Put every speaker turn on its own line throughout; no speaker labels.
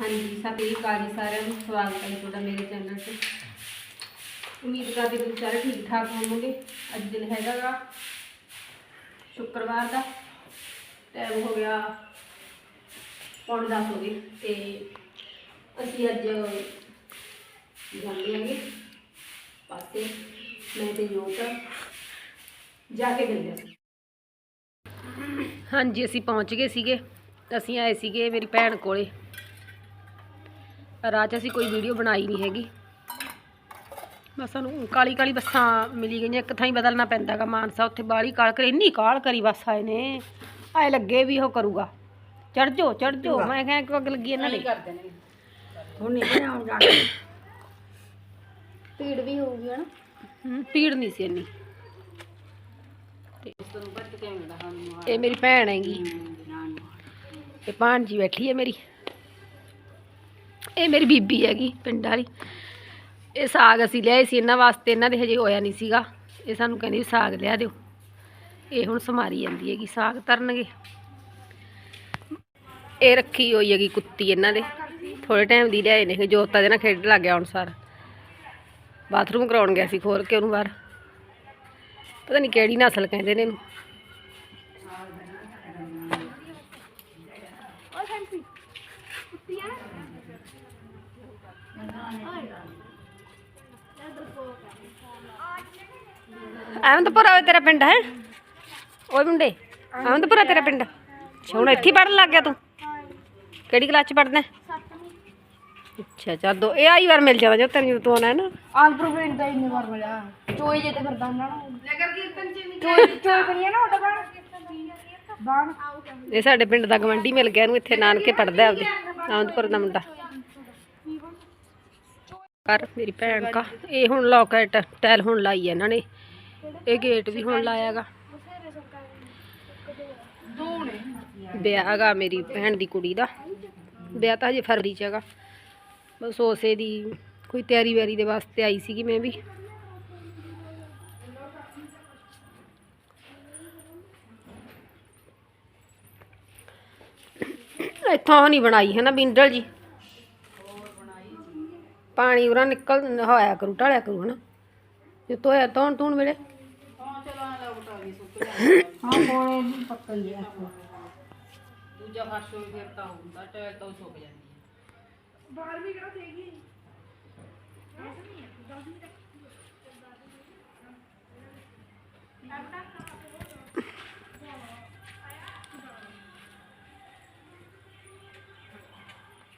ਹਾਂਜੀ, ਸਤਿ ਸ਼੍ਰੀ ਅਕਾਲ ਜੀ ਸਾਰਿਆਂ ਨੂੰ। ਸਵਾਗਤ ਹੈ ਤੁਹਾਡਾ ਮੇਰੇ ਚੈਨਲ 'ਤੇ। ਉਮੀਦ ਕਰਦੇ ਤੁਸੀਂ ਸਾਰੇ ਠੀਕ ਠਾਕ ਹੋਵੋਗੇ। ਅੱਜ ਦਿਨ ਹੈਗਾ ਗਾ ਸ਼ੁੱਕਰਵਾਰ ਦਾ। ਟਾਈਮ ਹੋ ਗਿਆ ਪੌਣੇ ਦਸ ਹੋ ਗਏ ਤੇ ਅਸੀਂ ਅੱਜ ਜਾਂਦੇ ਆਂਗੇ ਪਾਸੇ। ਮੈਂ ਤੇ ਜੋਤ ਜਾ ਕੇ ਮਿਲਦੇ ਹਾਂਜੀ, ਅਸੀਂ ਪਹੁੰਚ ਗਏ ਸੀਗੇ। ਅਸੀਂ ਆਏ ਸੀਗੇ ਮੇਰੀ ਭੈਣ ਕੋਲੇ। ਰਾਹ 'ਚ ਅਸੀਂ ਕੋਈ ਵੀਡੀਓ ਬਣਾਈ ਨਹੀਂ ਹੈਗੀ। ਬਸ ਸਾਨੂੰ ਕਾਲੀ ਕਾਲੀ ਬੱਸਾਂ ਮਿਲੀ ਗਈਆਂ ਇੱਕ ਥਾਂ ਹੀ ਬਦਲਣਾ ਪੈਂਦਾਗਾ ਮਾਨਸਾ ਉੱਥੇ ਬਾਲੀ ਕਾਲ ਕਰੀ ਇੰਨੀ ਕਾਲ ਕਰੀ ਬੱਸ ਆਏ ਨੇ। ਆਏ ਲੱਗੇ ਵੀ ਉਹ ਕਰੂਗਾ। ਚੜ ਜੋ ਚੜ ਜੋ ਮੈਂ ਕਿਹਾ ਕਿ ਅੱਗ ਲੱਗੀ ਇਹਨਾਂ ਦੀ।
ਹੁਣ ਨਹੀਂ ਆਉਣ ਜਾਣਾ।
ਭੀੜ ਵੀ ਹੋਊਗੀ ਹਨਾ? ਹੂੰ ਭੀੜ ਨਹੀਂ ਸੀ ਇੰਨੀ। ਇਹ ਮੇਰੀ ਭੈਣ ਹੈਗੀ। ਇਹ ਭਾਣਜੀ ਬੈਠੀ ਹੈ ਮੇਰੀ। ਇਹ ਮੇਰੀ ਬੀਬੀ ਹੈਗੀ, ਪਿੰਡ ਵਾਲੀ। ਇਹ ਸਾਗ ਅਸੀਂ ਲਿਆਏ ਸੀ, ਇਹਨਾਂ ਵਾਸਤੇ ਇਹਨਾਂ ਦੇ ਹਜੇ ਹੋਇਆ ਨਹੀਂ ਸੀਗਾ। ਇਹ ਸਾਨੂੰ ਕਹਿੰਦੀ ਸਾਗ ਲਿਆ ਦਿਓ। ਇਹ ਹੁਣ ਸਮਾਰੀ ਜਾਂਦੀ ਹੈਗੀ, ਸਾਗ ਤਰਨਗੇ। ਇਹ ਰੱਖੀ ਹੋਈ ਹੈਗੀ ਕੁੱਤੀ ਇਹਨਾਂ ਦੇ। ਥੋੜੇ ਟਾਈਮ ਦੀ ਲਿਆਏ ਨੇ, ਜੋਤਾ ਦੇ ਨਾਲ ਖੇਡ ਲੱਗ ਗਿਆ ਹੁਣ ਸਾਰ। ਬਾਥਰੂਮ ਕਰਾਉਣ ਗਿਆ ਸੀ ਖੋਲ ਕੇ ਉਹਨੂੰ ਬਾਹਰ। ਪਤਾ ਨਹੀਂ ਕਿਹੜੀ ਨਸਲ ਕਹਿੰਦੇ ਨੇ ਇਹਨੂੰ। ਅਹਿਮਦਪੁਰਾ ਓਏ ਤੇਰਾ ਪਿੰਡ ਹੈ? ਓਏ ਮੁੰਡੇ ਅਹਿਮਦਪੁਰਾ ਤੇਰਾ ਪਿੰਡ। ਹੁਣ ਇੱਥੇ ਪੜਨ ਲੱਗ ਗਿਆ ਤੂੰ? ਕਿਹੜੀ ਕਲਾਸ ਚ ਪੜਦਾ ਅੱਛਾ ਚੱਲ ਦੋ ਇਹ ਆਈ ਵਾਰ ਮਿਲ ਜਾਵਾ ਜੋ ਤੈਨੂੰ ਤੂੰ ਆਉਣਾ ਹੈ ਨਾ।
ਆਲਪੁਰ ਪਿੰਡ ਦਾ ਇੰਨੇ ਵਾਰ ਮਿਲਿਆ। ਚੋਈ ਜੇ ਤੇ ਫਿਰਦਾ ਨੂੰ। ਨਗਰ ਕੀਰਤਨ ਚ ਨਹੀਂ ਚੋਈ ਚੋਈ ਕਰੀਏ ਨਾ ਉਹਦਾ ਬਾਣ ਬਾਣ
ਇਹ ਸਾਡੇ ਪਿੰਡ ਦਾ ਗਵੰਡੀ ਮਿਲ ਗਿਆ ਇਹਨੂੰ ਇੱਥੇ ਨਾਨਕੇ ਪੜਦਾ ਆਪਦੇ। ਆਨੰਦਪੁਰ ਦਾ ਮੁੰਡਾ। ਕਰ ਮੇਰੀ ਭੈਣ ਕਾ। ਇਹ ਹੁਣ ਲੋਕੇਟ ਟੈਲ ਹੁਣ ਲਾਈ ਹੈ ਇਹਨਾਂ ਨੇ। ਇਹ ਗੇਟ ਵੀ ਹੁਣ ਲਾਇਆਗਾ ਵਿਆਹ ਹੈਗਾ ਮੇਰੀ ਭੈਣ ਦੀ ਕੁੜੀ ਦਾ। ਵਿਆਹ ਤਾਂ ਹਜੇ ਫਰਵਰੀ ਚ ਹੈਗਾ। ਬਸ ਉਸੇ ਦੀ ਕੋਈ ਤਿਆਰੀ ਵੈਰੀ ਦੇ ਵਾਸਤੇ ਆਈ ਸੀਗੀ ਮੈਂ ਵੀ। ਇੱਥੋਂ ਨਹੀਂ ਬਣਾਈ ਹੈ ਨਾ ਬਿੰਡਲ ਜੀ। ਪਾਣੀ ਉਰਾ ਨਿਕਲ ਹੋਇਆ ਕਰੂ ਢਾਲਿਆ ਕਰੂ ਹਨਾ। ਜੇ ਤੋਇਆ ਤੌਣ ਤੂਣ ਵੇਲੇ।
ਹਾਂ ਕੋਲੇ ਦੀ ਪੱਕਾ ਹੀ ਹੈ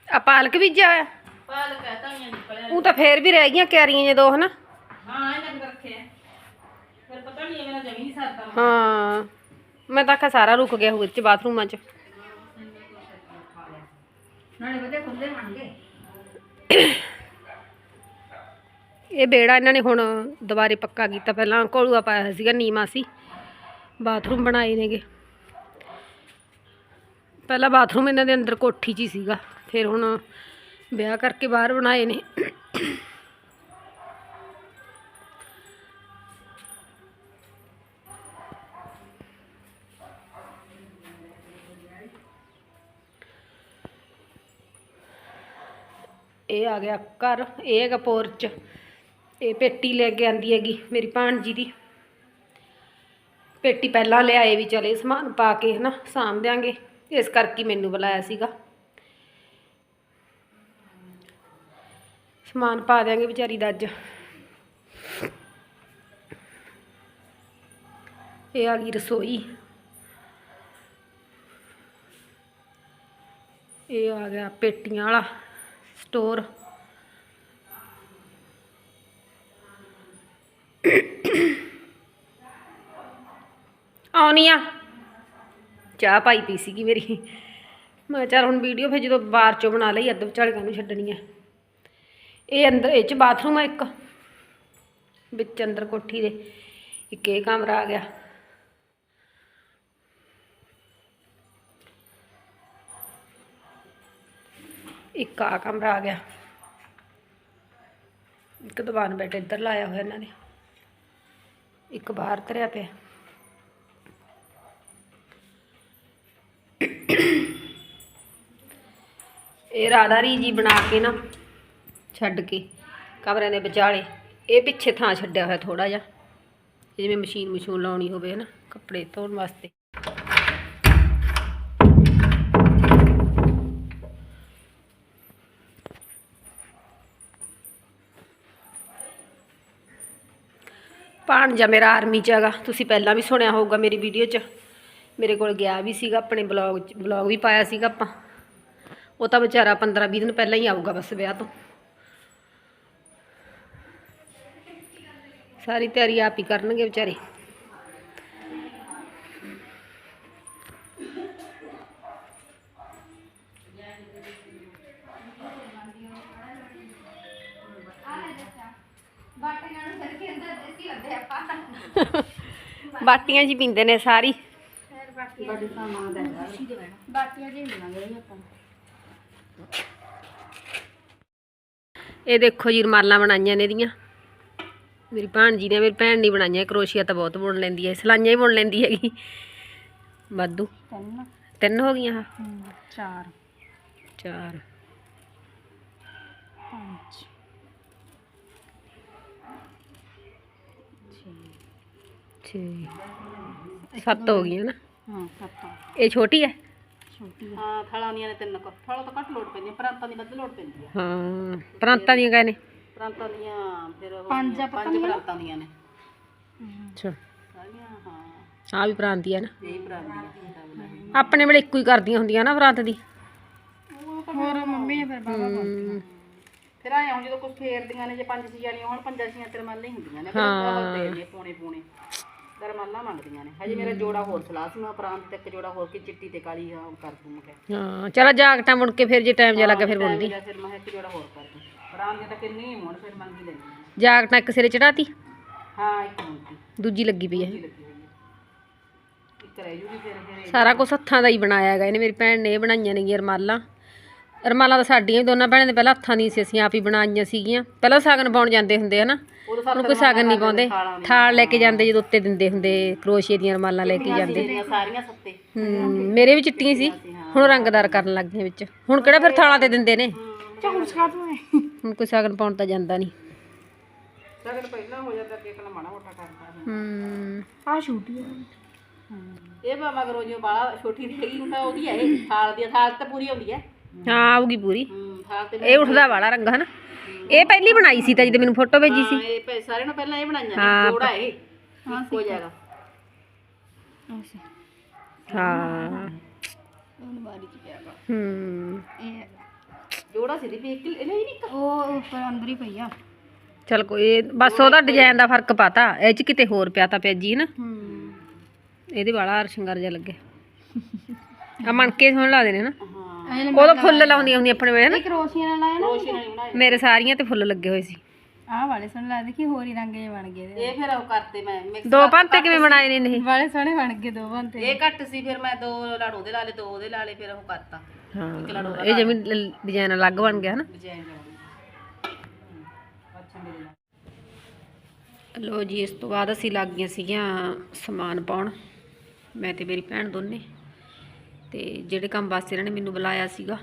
ਆ। ਪਾਲਕ ਬੀਜਿਆ ਹੋਇਆ?
ਨਿਕਲਿਆ
ਉਹ ਤਾਂ ਫੇਰ ਵੀ ਰਹਿ ਗਈਆਂ ਕਿਆਰੀਆਂ ਜੇ ਦੋ ਹਨਾ?
ਹਾਂ ਇਹਨਾਂ ਨੇ ਰੱਖਿਆ। ਫਿਰ ਪਤਾ ਨਹੀਂ ਇਹਨਾਂ ਜਮੀ ਨਹੀਂ ਸਰਦਾ।
ਹਾਂ। ਮੈਂ ਤਾਂ ਆਖਿਆ ਸਾਰਾ ਰੁਕ ਗਿਆ ਹੋਊ ਇਹ ਚ ਬਾਥਰੂਮਾਂ ਚ।
ਨਾਲੇ ਖੁੱਲੇ
ਇਹ ਬੇੜਾ ਇਹਨਾਂ ਨੇ ਹੁਣ ਦੁਬਾਰੇ ਪੱਕਾ ਕੀਤਾ। ਪਹਿਲਾਂ ਕੋਲੂਆ ਪਾਇਆ ਹੋਇਆ ਸੀਗਾ ਨੀਮਾ ਸੀ। ਬਾਥਰੂਮ ਬਣਾਏ ਨੇਗੇ। ਪਹਿਲਾਂ ਬਾਥਰੂਮ ਇਹਨਾਂ ਦੇ ਅੰਦਰ ਕੋਠੀ 'ਚ ਹੀ ਸੀਗਾ। ਫਿਰ ਹੁਣ ਵਿਆਹ ਕਰਕੇ ਬਾਹਰ ਬਣਾਏ ਨੇ। ਇਹ ਆ ਗਿਆ ਘਰ, ਇਹ ਹੈਗਾ ਪੋਰਚ। ਇਹ ਪੇਟੀ ਲੈ ਕੇ ਆਂਦੀ ਹੈਗੀ ਮੇਰੀ ਭਾਣਜੀ ਦੀ। ਪੇਟੀ ਪਹਿਲਾਂ ਲਿਆਏ ਵੀ ਚਲੇ ਸਮਾਨ ਪਾ ਕੇ ਹਨਾ ਸਾਂਭ ਦਿਆਂਗੇ। ਇਸ ਕਰਕੇ ਮੈਨੂੰ ਬੁਲਾਇਆ ਸੀਗਾ। ਸਮਾਨ ਪਾ ਦਿਆਂਗੇ ਵਿਚਾਰੀ ਦਾ ਅੱਜ। ਇਹ ਆ ਗਈ ਰਸੋਈ। ਇਹ ਆ ਗਿਆ ਪੇਟੀਆਂ ਵਾਲਾ ਸਟੋਰ। ਆਉਣੀ ਆ। ਚਾਹ ਪਾਈ ਪੀ ਸੀਗੀ ਮੇਰੀ। ਮੈਂ ਕਿਹਾ ਚੱਲ ਹੁਣ ਵੀਡੀਓ ਫਿਰ ਜਦੋਂ ਬਾਹਰ ਚੋਂ ਬਣਾ ਲਈ, ਅੱਧ ਵਿਚਾਲੇ ਨੂੰ ਛੱਡਣੀ ਆ। ਇਹ ਅੰਦਰ, ਇਹ ਚ ਬਾਥਰੂਮ ਆ ਇੱਕ। ਵਿੱਚ ਅੰਦਰ ਕੋਠੀ ਦੇ, ਇੱਕ ਇਹ ਕਮਰਾ ਆ ਗਿਆ। ਇੱਕ ਆ ਕਮਰਾ ਆ ਗਿਆ। ਇੱਕ ਦੀਵਾਨ ਬੈੱਡ ਇੱਧਰ ਲਾਇਆ ਹੋਇਆ ਇਹਨਾਂ ਨੇ। ਇੱਕ ਬਾਹਰ ਧਰਿਆ ਪਿਆ। ਇਹ ਰਾਧਾ ਰੀ ਜੀ ਬਣਾ ਕੇ ਨਾ ਛੱਡ ਕੇ ਕਮਰਿਆਂ ਦੇ ਵਿਚਾਲੇ। ਇਹ ਪਿੱਛੇ ਥਾਂ ਛੱਡਿਆ ਹੋਇਆ ਥੋੜਾ ਜਿਹਾ। ਜਿਵੇਂ ਮਸ਼ੀਨ ਮਸ਼ੂਨ ਲਾਉਣੀ ਹੋਵੇ ਨਾ ਕੱਪੜੇ ਧੋਣ ਵਾਸਤੇ। ਭਾਣਜਾ ਮੇਰਾ ਆਰਮੀ ਚ ਹੈਗਾ। ਤੁਸੀਂ ਪਹਿਲਾਂ ਵੀ ਸੁਣਿਆ ਹੋਊਗਾ ਮੇਰੀ ਵੀਡੀਓ 'ਚ। ਮੇਰੇ ਕੋਲ ਗਿਆ ਵੀ ਸੀਗਾ, ਆਪਣੇ ਬਲੌਗ 'ਚ ਬਲੌਗ ਵੀ ਪਾਇਆ ਸੀਗਾ ਆਪਾਂ। ਉਹ ਤਾਂ ਵਿਚਾਰਾ 15 20 ਦਿਨ ਪਹਿਲਾਂ ਹੀ ਆਊਗਾ ਬਸ ਵਿਆਹ ਤੋਂ। ਸਾਰੀ ਤਿਆਰੀ ਆਪ ਹੀ ਕਰਨਗੇ ਵਿਚਾਰੇ। ਬਾਟੀਆਂ ਜੀ ਪੀਂਦੇ ਨੇ ਸਾਰੀ। ਇਹ ਦੇਖੋ ਜੀ ਰਮਾਲਾਂ ਬਣਾਈਆਂ ਨੇ ਇਹਦੀਆਂ। ਮੇਰੀ ਭਾਣਜੀ ਨੇ ਮੇਰੀ ਭੈਣ ਨੇ ਬਣਾਈਆਂ ਕਰੋਸ਼ੀਆ ਤਾਂ ਬਹੁਤ ਬੁਣ ਲੈਂਦੀ ਹੈ ਸਲਾਈਆਂ ਹੀ ਬੁਣ ਲੈਂਦੀ ਹੈਗੀ। ਵਾਧੂ।
ਤਿੰਨ।
ਤਿੰਨ ਹੋ ਗਈਆਂ
ਚਾਰ।
ਚਾਰ।
ਪੰਜ।
ਛੇ। ਸੱਤ ਹੋ ਗਈਆਂ ਨਾ।
ਹਾਂ ਸੱਤ।
ਇਹ ਛੋਟੀ ਹੈ?
ਛੋਟੀ
ਹਾਂ। ਥਲਾਂ ਦੀਆਂ ਨੇ ਤਿੰਨ ਕੁ। ਥਲਾਂ ਤਾਂ ਘੱਟ ਲੋੜ ਪੈਂਦੀ ਪ੍ਰਾਂਤਾਂ ਦੀ ਵੱਧ ਲੋੜ ਪੈਂਦੀ ਹੈ।
ਹਾਂ ਪ੍ਰਾਂਤਾਂ ਦੀਆਂ ਗਏ ਨੇ?
ਪ੍ਰਾਂਤਾਂ ਦੀਆਂ ਫਿਰ ਉਹ
ਪੰਜ ਆ ਪਤਾ
ਪੰਜ ਪ੍ਰਾਂਤਾਂ ਦੀਆਂ? ਨੇ।
ਅੱਛਾ।
ਸਾਰੀਆਂ ਹਾਂ।
ਆ ਵੀ ਪ੍ਰਾਂਤੀ ਹੈ ਨਾ।
ਇਹੀ ਪ੍ਰਾਂਤ
ਆਪਣੇ ਵੇਲੇ ਇੱਕੋ ਹੀ ਕਰਦੀਆਂ ਹੁੰਦੀਆਂ ਨਾ ਪ੍ਰਾਂਤ ਦੀ।
ਹੋਰ ਮੰਮੀ ਨੇ ਫਿਰ ਬਾਬਾ
ਹਮ,
ਫਿਰ ਆਏ ਹੁਣ ਜਦੋਂ ਕੋਈ ਫੇਰਦੀਆਂ ਨੇ ਜੇ ਪੰਜ ਛੇ ਜਾਣੀਆਂ ਹੁਣ ਪੰਜਾਂ ਛੀਆਂ ਤਰਮਾਲਾਂ ਹੀ ਹੁੰਦੀਆਂ ਨੇ ਫਿਰ ਬਹੁਤ ਤੇਜ਼ ਨੇ ਪੂਣੇ ਪੂਣੇ। ਤਰਮਾਲਾਂ ਮੰਗਦੀਆਂ ਨੇ। ਹਜੇ ਮੇਰਾ ਜੋੜਾ ਹੋਰ ਸਲਾਹ ਸੀ ਮੈਂ ਪ੍ਰਾਂਤ ਤੇ ਇੱਕ ਜੋੜਾ ਹੋਰ ਕਿ ਚਿੱਟੀ ਤੇ ਕਾਲੀ ਆ ਉਹ ਕਰ ਦੂੰ ਮੈਂ ਕਿਹਾ।
ਹਾਂ ਚਲ ਜਾਗਟਾਂ ਮੁੜ ਕੇ ਫਿਰ ਜੇ ਟਾਈਮ ਜਿਹਾ ਲੱਗਾ ਫਿਰ
ਟਾਈਮ
ਬੁਣਦੀ।
ਜਾਂ ਫਿਰ ਮੈਂ ਕਿਹਾ ਇੱਕ ਜੋੜਾ ਹੋਰ ਕਰ ਦੂੰ। ਦੇ ਤਾਂ ਕਿੰਨੀ ਹੀ ਹੋਣ ਫਿਰ ਮੰਗੀ ਲੈਣੀ
ਜਾਗਟਾਂ ਇੱਕ ਸਿਰੇ ਚੜਾਤੀ?
ਹਾਂ ਇੱਕ ਮੁੰਡੀ
ਦੂਜੀ ਲੱਗੀ ਪਈ ਹੈ।
ਲੱਗੀ ਹੋਈ ਹੈ। ਇੱਕ ਰਹਿ ਜੂਗੀ ਫਿਰ ਫਿਰ
ਸਾਰਾ ਕੁਝ ਹੱਥਾਂ ਦਾ ਹੀ ਬਣਾਇਆ ਹੈਗਾ। ਇਹਨੇ ਮੇਰੀ ਭੈਣ ਨੇ ਇਹ ਬਣਾਈਆਂ ਨੇਗੀਆਂ ਰਮਾਲਾਂ। ਰਮਾਲਾਂ ਤਾਂ ਸਾਡੀਆਂ ਵੀ ਦੋਨਾਂ ਭੈਣਾਂ ਦੇ ਪਹਿਲਾਂ ਹੱਥਾਂ ਦੀਆਂ ਸੀ। ਅਸੀਂ ਆਪ ਹੀ ਬਣਾਈਆਂ ਸੀਗੀਆਂ। ਪਹਿਲਾਂ ਸਾਗਨ ਪਾਉਣ ਜਾਂਦੇ ਹੁੰਦੇ ਹਨਾ
ਉਦੋਂ
ਹੁਣ ਕੋਈ ਸਾਗਨ ਨਹੀਂ ਪਾਉਂਦੇ। ਥਾਲ ਲੈ ਕੇ ਜਾਂਦੇ ਜਦੋਂ ਉੱਤੇ ਦਿੰਦੇ ਹੁੰਦੇ ਕਰੋਸ਼ੀਏ ਦੀਆਂ ਰਮਾਲਾਂ ਲੈ ਕੇ ਜਾਂਦੇ।
ਮੇਰੀਆਂ ਸਾਰੀਆਂ ਸੱਤੇ।
ਹੂੰ ਮੇਰੇ ਵੀ ਚਿੱਟੀਆਂ ਸੀ। ਹੁਣ ਰੰਗਦਾਰ ਕਰਨ ਲੱਗ ਗਈਆਂ ਵਿੱਚ। ਹੁਣ ਕਿਹੜਾ ਫਿਰ ਥਾਲਾਂ ਤੇ ਦਿੰਦੇ ਨੇ?
ਚਾਹੂਰ ਸਿਖਾ ਦੂੰ
ਹੁਣ ਕੋਈ ਸਾਗਨ ਪਾਉਣ ਤਾਂ ਜਾਂਦਾ ਨਹੀਂ।
ਸਗਨ ਪਹਿਲਾਂ ਹੋ ਜਾਂਦਾ ਅੱਗੇ ਕਲਾ ਮਾੜਾ ਮੋਟਾ ਕਰਦਾ ਹੈ।
ਹੂੰ।
ਆ ਛੋਟੀ ਆ।
ਇਹ ਬਾ ਮਗਰੋਂ ਜੋ ਬਾਲਾ ਛੋਟੀ ਦੀ ਹੈਗੀ ਹੁੰਦਾ ਉਹਦੀ ਹੈ ਇਹ। ਥਾਲ ਦੀ ਥਾਲ ਤਾਂ ਪੂਰੀ ਹੁੰਦੀ ਹੈ।
ਹਾਂ ਆਊਗੀ ਪੂਰੀ।
ਹੂੰ ਥਾਲ ਤੇ
ਇਹ ਉੱਠਦਾ ਵਾਲਾ ਰੰਗ ਹਨਾ? ਇਹ ਪਹਿਲੀ ਬਣਾਈ ਸੀ ਤਾਂ ਜਦੋਂ ਮੈਨੂੰ ਫੋਟੋ ਭੇਜੀ ਸੀ।
ਹਾਂ, ਇਹ ਪਹਿ- ਸਾਰਿਆਂ ਨੂੰ ਪਹਿਲਾਂ ਇਹ ਬਣਾਈਆਂ ਨੇ। ਜੋੜਾ ਇਹ ਹੋ ਜਾਏਗਾ
ਹਾਂ
ਉਹਨ ਬਾਰੀ ਚ ਪਿਆ ਵਾ।
ਹੂੰ।
ਇਹ
ਜੋੜਾ ਸੀ ਦੀ ਵੇਖ ਇਹ ਨਹੀਂ ਨਹੀਂ
ਉਹ ਉੱਪਰ ਅੰਦਰ ਹੀ ਪਈ ਆ।
ਚਲ ਕੋਈ ਬਸ ਉਹਦਾ ਡਿਜ਼ਾਈਨ ਦਾ ਫ਼ਰਕ ਪਾਤਾ ਇਹ ਚ ਕਿਤੇ ਹੋਰ ਪਿਆ ਤਾਂ ਪਿਆਜੀ ਨਾ।
ਹੂੰ।
ਇਹਦੇ ਵਾਲਾ ਹਰ ਸ਼ਿੰਗਾਰ ਜਿਹਾ ਲੱਗੇ। ਆ ਮਣਕੇ ਸੋਹਣ ਲੱਗਦੇ ਨੇ ਨਾ। ਉਦੋਂ ਫੁੱਲ ਲਾਉਂਦੀਆਂ ਹੁੰਦੀਆਂ ਆਪਣੇ ਵੇਲੇ ਨਾ।
ਕਰੋਸ਼ੀਆ ਨਾਲ ਲਾਇਆ ਨਾ
ਰੋਸ਼ਨੀ ਨਹੀਂ
ਮੇਰੇ ਸਾਰੀਆਂ ਤੇ ਫੁੱਲ ਲੱਗੇ ਹੋਏ ਸੀ।
ਆਹ ਵਾਲੇ ਸੋਹਣੇ ਲੱਗਦੇ ਕਿ ਹੋਰ ਹੀ ਰੰਗ ਜੇ ਬਣ ਗਏ।
ਇਹ ਫਿਰ ਉਹ ਕਰਤੇ ਮੈਂ ਮਿਕਸ
ਦੋ ਭਾਂਤੇ ਕਿਵੇਂ ਬਣਾਏ ਨੇ ਇਹ
ਵਾਲੇ ਸੋਹਣੇ ਬਣ ਗਏ ਦੋ ਬੰਤੇ
ਇਹ ਘੱਟ ਸੀ ਫਿਰ ਮੈਂ ਦੋ ਲੜ ਉਹਦੇ ਲਾਲੇ ਦੋ ਉਹਦੇ ਲਾਲੇ ਫਿਰ ਉਹ ਕਰਤਾ।
ਹਾਂ ਇਹ ਜਿਵੇਂ ਡਿਜ਼ਾਈਨ ਅਲੱਗ ਬਣ ਗਿਆ ਨਾ
ਡਿਜ਼ਾਈਨ ਲਾਉਣੀ ਅੱਛਾ ਮੇਰੇ ਨਾਲ।
ਲੋ ਜੀ ਇਸ ਤੋਂ ਬਾਅਦ ਅਸੀਂ ਲੱਗ ਗਈਆਂ ਸੀਗੀਆਂ ਸਮਾਨ ਪਾਉਣ। ਮੈਂ ਤੇ ਮੇਰੀ ਭੈਣ ਦੋਨੇ। ਤੇ ਜਿਹੜੇ ਕੰਮ ਵਾਸਤੇ ਇਹਨਾਂ ਨੇ ਮੈਨੂੰ ਬੁਲਾਇਆ ਸੀਗਾ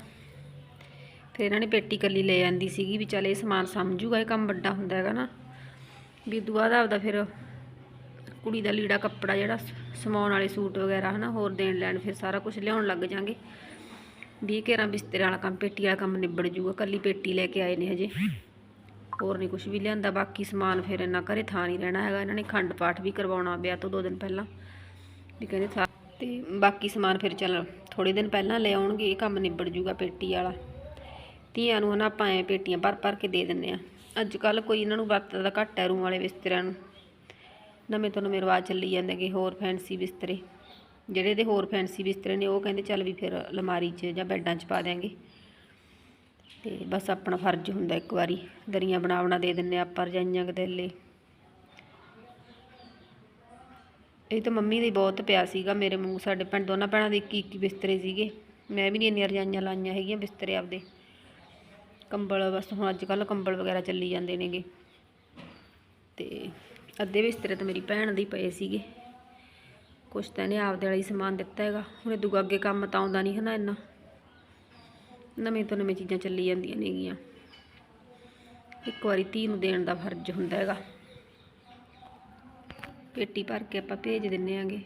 ਫਿਰ ਇਹਨਾਂ ਨੇ ਪੇਟੀ ਕੱਲੀ ਲੈ ਜਾਂਦੀ ਸੀਗੀ ਵੀ ਚੱਲ ਇਹ ਸਮਾਨ ਸਮਝੂਗਾ ਇਹ ਕੰਮ ਵੱਡਾ ਹੁੰਦਾ ਹੈਗਾ ਨਾ। ਵੀ ਦੁਆ ਦਾ ਆਪਦਾ ਫਿਰ ਕੁੜੀ ਦਾ ਲੀੜਾ ਕੱਪੜਾ ਜਿਹੜਾ ਸਮਾਉਣ ਵਾਲੇ ਸੂਟ ਵਗੈਰਾ ਹਨਾ ਹੋਰ ਦੇਣ ਲੈਣ ਫਿਰ ਸਾਰਾ ਕੁਝ ਲਿਆਉਣ ਲੱਗ ਜਾਾਂਗੇ। ਵੀਹ ਘੇਰਾਂ ਬਿਸਤਰੇ ਵਾਲਾ ਕੰਮ, ਪੇਟੀ ਵਾਲਾ ਕੰਮ ਨਿਬੜ ਜੂਗਾ, ਕੱਲੀ ਪੇਟੀ ਲੈ ਕੇ ਆਏ ਨੇ ਹਜੇ। ਹੋਰ ਨਹੀਂ ਕੁਝ ਵੀ ਲਿਆਂਦਾ, ਬਾਕੀ ਸਮਾਨ ਫਿਰ ਇੰਨਾ ਘਰੇ ਥਾਂ ਨਹੀਂ ਰਹਿਣਾ ਹੈਗਾ। ਇਹਨਾਂ ਨੇ ਖੰਡ ਪਾਠ ਵੀ ਕਰਵਾਉਣਾ ਵਿਆਹ ਤੋਂ ਦੋ ਦਿਨ ਪਹਿਲਾਂ। ਵੀ ਕਹਿੰਦੇ ਥਾਂ ਤੇ ਬਾਕੀ ਸਮਾਨ ਫਿਰ ਚੱਲ ਥੋੜੇ ਦਿਨ ਪਹਿਲਾਂ ਲੈ ਆਉਣਗੇ, ਇਹ ਕੰਮ ਨਿਬੜ ਜੂਗਾ ਪੇਟੀ ਵਾਲਾ। ਧੀਆਂ ਨੂੰ ਹਨਾ ਆਪਾਂ ਐਂ ਪੇਟੀਆਂ ਭਰ ਭਰ ਕੇ ਦੇ ਦਿੰਨੇ ਆ ਅੱਜ ਕੱਲ ਕੋਈ ਇਹਨਾਂ ਨੂੰ ਵਰਤਦਾ ਘੱਟ ਹੈ ਰੂਮ ਵਾਲੇ ਬਿਸਤਰਿਆਂ ਨੂੰ। ਨਵੇਂ ਤੋਂ ਨਵੇਂ ਰਿਵਾਜ ਚੱਲੀ ਜਾਂਦੇ ਕਿ ਹੋਰ ਫੈਂਸੀ ਬਿਸਤਰੇ। ਜਿਹੜੇ ਦੇ ਹੋਰ ਫੈਂਸੀ ਬਿਸਤਰੇ ਨੇ, ਉਹ ਕਹਿੰਦੇ ਚੱਲ ਵੀ ਫਿਰ ਅਲਮਾਰੀ 'ਚ ਜਾਂ ਬੈੱਡਾਂ 'ਚ ਪਾ ਦਿਆਂਗੇ। ਤੇ ਬਸ ਆਪਣਾ ਫਰਜ਼ ਹੁੰਦਾ ਇੱਕ ਵਾਰੀ, ਦਰੀਆਂ ਬਣਾ ਬਣਾ ਦੇ ਦਿੰਨੇ ਆਪਾਂ ਰਜਾਈਆਂ ਗਦੈਲੇ ਇਹ ਤਾਂ ਮੰਮੀ ਦੇ ਬਹੁਤ ਪਿਆ ਸੀਗਾ, ਮੇਰੇ ਵਾਂਗੂ ਸਾਡੇ ਭੈਣ, ਦੋਨਾਂ ਭੈਣਾਂ ਦੇ ਇੱਕ ਇੱਕ ਹੀ ਬਿਸਤਰੇ ਸੀਗੇ। ਮੈਂ ਵੀ ਨਹੀਂ ਇੰਨੀਆਂ ਰਜਾਈਆਂ ਲਾਈਆਂ ਹੈਗੀਆਂ ਬਿਸਤਰੇ ਆਪਦੇ। ਕੰਬਲ ਬਸ ਹੁਣ ਅੱਜ ਕੱਲ ਕੰਬਲ ਵਗੈਰਾ ਚੱਲੀ ਜਾਂਦੇ ਨੇਗੇ। ਤੇ ਅੱਧੇ ਬਿਸਤਰੇ ਤਾਂ ਮੇਰੀ ਭੈਣ ਦੇ ਪਏ ਸੀਗੇ। ਕੁਛ ਤਾਂ ਇਹਨੇ ਆਪਦੇ ਵਾਲਾ ਹੀ ਸਮਾਨ ਦਿੱਤਾ ਹੈਗਾ। ਹੁਣ ਇਹ ਦੂਗਾ ਅੱਗੇ ਕੰਮ ਤਾਂ ਆਉਂਦਾ ਨਹੀਂ ਹਨਾ ਇੰਨਾ। ਨਵੇਂ ਤੋਂ ਨਵੇਂ ਚੀਜ਼ਾਂ ਚੱਲੀ ਜਾਂਦੀਆਂ ਨੇਗੀਆਂ ਇੱਕ ਵਾਰੀ ਧੀ ਨੂੰ ਦੇਣ ਦਾ ਫਰਜ਼ ਹੁੰਦਾ ਹੈਗਾ। ਪੇਟੀ ਭਰ ਕੇ ਆਪਾਂ ਭੇਜ ਦਿੰਨੇ ਆਂਗੇ।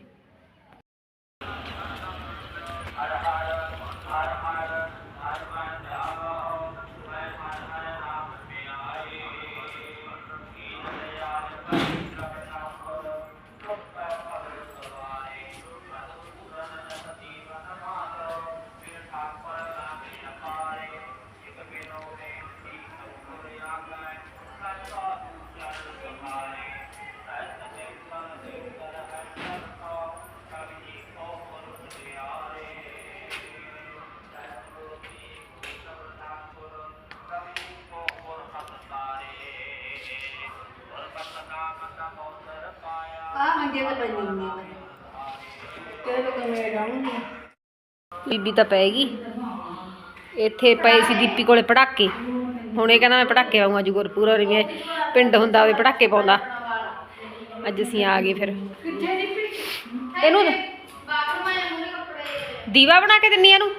ਡਾਉਂਗੀ
ਬੀਬੀ ਤਾਂ ਪੈ ਗਈ। ਇੱਥੇ ਪਏ ਸੀ ਦੀਪੀ ਕੋਲੇ ਪੜਾਕੇ ਹੁਣ ਇਹ ਕਹਿੰਦਾ ਮੈਂ ਪੜਾਕੇ ਪਾਉਂਗਾ ਅੱਜ ਗੁਰਪੁਰਾ ਜਿਵੇਂ ਪਿੰਡ ਹੁੰਦਾ ਹੋਵੇ ਪੜਾਕੇ ਪਾਉਂਦਾ। ਅੱਜ ਅਸੀਂ ਆ ਗਏ ਫਿਰ। ਇਹਨੂੰ ਦੀਵਾ ਬਣਾ ਕੇ ਦਿੰਨੀ ਇਹਨੂੰ?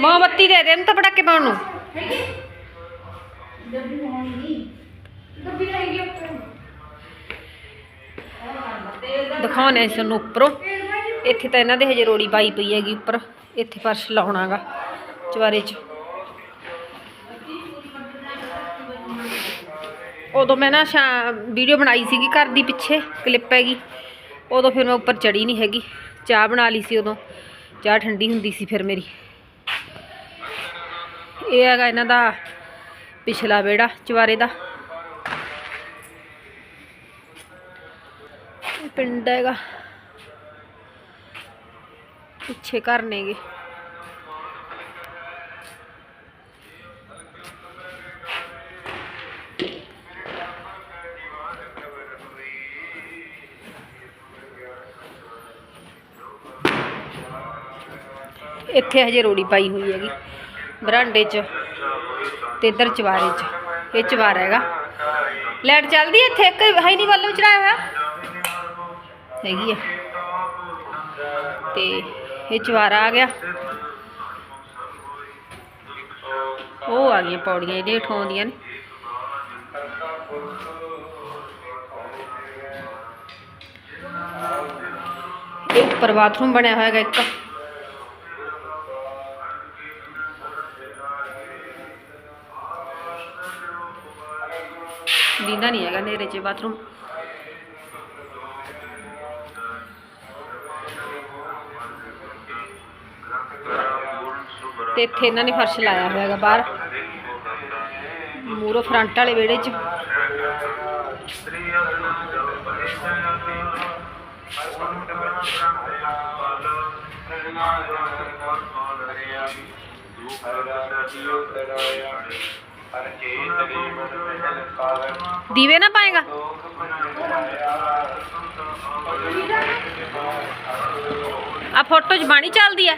ਮੋਮਬੱਤੀ ਦੇ ਦੇ ਇਹਨੂੰ ਤਾਂ ਪੜਾਕੇ ਪਾਉਣ ਨੂੰ। ਦਿਖਾਉਣੇ ਸਾਨੂੰ ਉੱਪਰੋਂ। ਇੱਥੇ ਤਾਂ ਇਹਨਾਂ ਦੇ ਹਜੇ ਰੋੜੀ ਪਾਈ ਪਈ ਹੈਗੀ ਉੱਪਰ। ਇੱਥੇ ਫਰਸ਼ ਲਾਉਣਾਗਾ ਚਵਾਰੇ 'ਚ। ਉਦੋਂ ਮੈਂ ਨਾ ਸ਼ਾ, ਵੀਡੀਓ ਬਣਾਈ ਸੀਗੀ ਘਰ ਦੀ ਪਿੱਛੇ, ਕਲਿੱਪ ਹੈਗੀ। ਉਦੋਂ ਫਿਰ ਮੈਂ ਉੱਪਰ ਚੜੀ ਨਹੀਂ ਹੈਗੀ। ਚਾਹ ਬਣਾ ਲਈ ਸੀ ਉਦੋਂ। ਚਾਹ ਠੰਡੀ ਹੁੰਦੀ ਸੀ ਫਿਰ ਮੇਰੀ। ਇਹ ਹੈਗਾ ਇਹਨਾਂ ਦਾ ਪਿਛਲਾ ਵਿਹੜਾ ਚਵਾਰੇ ਦਾ। ਪਿੰਡ ਹੈਗਾ। ਪਿੱਛੇ ਘਰ ਨੇਗੇ। ਇੱਥੇ ਹਜੇ ਰੋੜੀ ਪਾਈ ਹੋਈ ਹੈਗੀ। ਬਰਾਂਡੇ 'ਚ ਤੇ ਇੱਧਰ ਚਵਾਰੇ 'ਚ। ਇਹ ਚਵਾਰਾ ਹੈਗਾ। ਲਾਈਟ ਚੱਲਦੀ ਇੱਥੇ? ਇੱਕ ਹੈ ਨਹੀਂ ਵੱਲ ਚੜਾਇਆ ਹੋਇਆ। ਹੈਗੀ ਆ। ਤੇ ਇਹ ਚਵਾਰਾ ਆ ਗਿਆ। ਉਹ ਆ ਗਈਆਂ ਪੌੜੀਆਂ, ਇਹਦੇ ਉਠਾਉਂਦੀਆਂ ਨੇ। ਇਹ ਉੱਪਰ ਬਾਥਰੂਮ ਬਣਿਆ ਹੋਇਆ ਹੈਗਾ ਇੱਕ। ਦੀਦਾ ਨਹੀਂ ਹੈਗਾ ਨੇਰੇ 'ਚ ਬਾਥਰੂਮ। ਤੇ ਇੱਥੇ ਇਹਨਾਂ ਨੇ ਫਰਸ਼ ਲਾਇਆ ਹੋਇਆ ਹੈਗਾ ਬਾਹਰ। ਮੂਰੋ ਫਰੰਟ ਵਾਲੇ ਵਿਹੜੇ 'ਚ। ਦੀਵੇ ਨਾ ਪਾਏਗਾ? ਆ ਫੋਟੋ 'ਚ ਬਾਣੀ ਚੱਲਦੀ ਹੈ।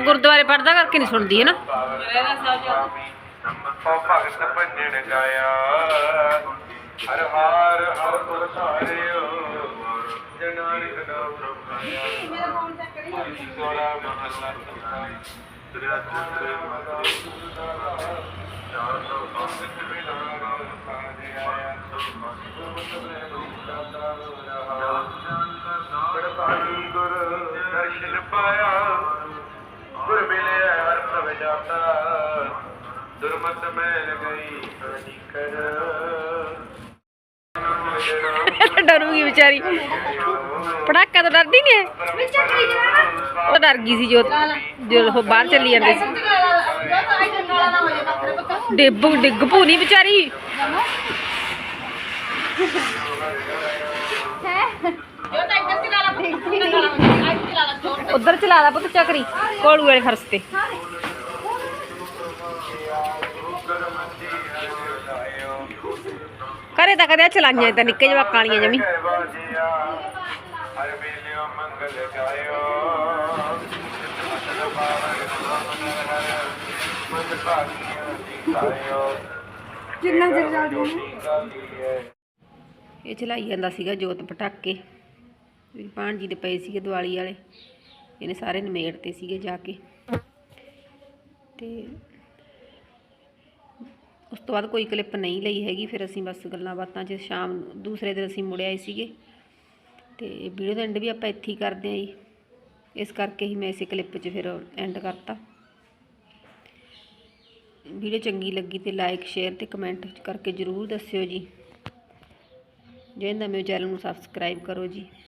ਗੁਰਦੁਆਰੇ ਪੜਦਾ ਕਰਕੇ ਨਹੀਂ ਸੁਣਦੀ, ਹੈ ਨਾ?
ਭਗਤ ਭੰਜਨ ਗਾਇਆ ਹਰ ਹਾਰ ਹਰ ਗੁਰ ਧਾਰਿਓ ਜਨਾਨਕ ਨਾਮ ਗੁਰ ਦਰਸ਼ਨ ਪਾਇਆ ਗੁਰ ਮਿਲਿਆ ਹਰ ਪ੍ਰਭ ਜਾਤਾ ਦੁਰਮਤ ਮੈਲ ਗਈ ਕਣੀ ਕਰ
ਡਰੂਗੀ ਵਿਚਾਰੀ ਪੜਾਕਾ ਤਾਂ ਡਰਦੀ ਨਹੀਂ ਹੈ ਉਹ ਡਰ ਗਈ ਸੀ ਜੋ ਜਦੋਂ ਉਹ ਬਾਹਰ ਚੱਲੀ ਜਾਂਦੇ ਸੀ ਡਿੱਬ ਡਿੱਗ ਪੂਣੀ ਵਿਚਾਰੀ ਉਧਰ ਚਲਾ ਲਾ ਪੁੱਤ ਚੱਕਰੀ ਕੋਲੂ ਵਾਲੇ ਫਰਸ਼ ਤੇ। ਕਰੇ ਤਾਂ ਕਦੇ ਚਲਾਈਆਂ ਤਾਂ ਨਿੱਕੇ ਜਵਾਕਾਂ ਵਾਲੀਆਂ ਜਮੀ।
ਕਿੰਨਾ ਚੱਲਦੀ
ਗਾਲੀਏ
ਇਹ ਚਲਾਈ ਜਾਂਦਾ ਸੀਗਾ ਜੋਤ ਪਟਾਕੇ। ਵੀ ਭਾਣਜੀ ਦੇ ਪਏ ਸੀਗੇ ਦੀਵਾਲੀ ਵਾਲੇ। ਇਹਨੇ ਸਾਰੇ ਨਿਮੇੜਤੇ ਸੀਗੇ ਜਾ ਕੇ। ਤੇ ਉਸ ਤੋਂ ਬਾਅਦ ਕੋਈ ਕਲਿੱਪ ਨਹੀਂ ਲਈ ਹੈਗੀ, ਫਿਰ ਅਸੀਂ ਬਸ ਗੱਲਾਂ ਬਾਤਾਂ 'ਚ ਸ਼ਾਮ ਨੂੰ- ਦੂਸਰੇ ਦਿਨ ਅਸੀਂ ਮੁੜ ਆਏ ਸੀਗੇ। ਤੇ ਵੀਡੀਓ ਦਾ ਐਂਡ ਵੀ ਆਪਾਂ ਇੱਥੇ ਹੀ ਕਰਦੇ ਹਾਂ ਜੀ। ਇਸ ਕਰਕੇ ਹੀ ਮੈਂ ਇਸੇ ਕਲਿੱਪ 'ਚ ਫਿਰ ਐਂਡ ਕਰਤਾ। ਵੀਡੀਓ ਚੰਗੀ ਲੱਗੀ ਤੇ ਲਾਈਕ ਸ਼ੇਅਰ ਤੇ ਕਮੈਂਟ ਕਰਕੇ ਜਰੂਰ ਦੱਸਿਓ ਜੀ। ਜੇ ਨਵੇਂ ਚੈਨਲ ਨੂੰ ਸਬਸਕ੍ਰਾਈਬ ਕਰੋ ਜੀ।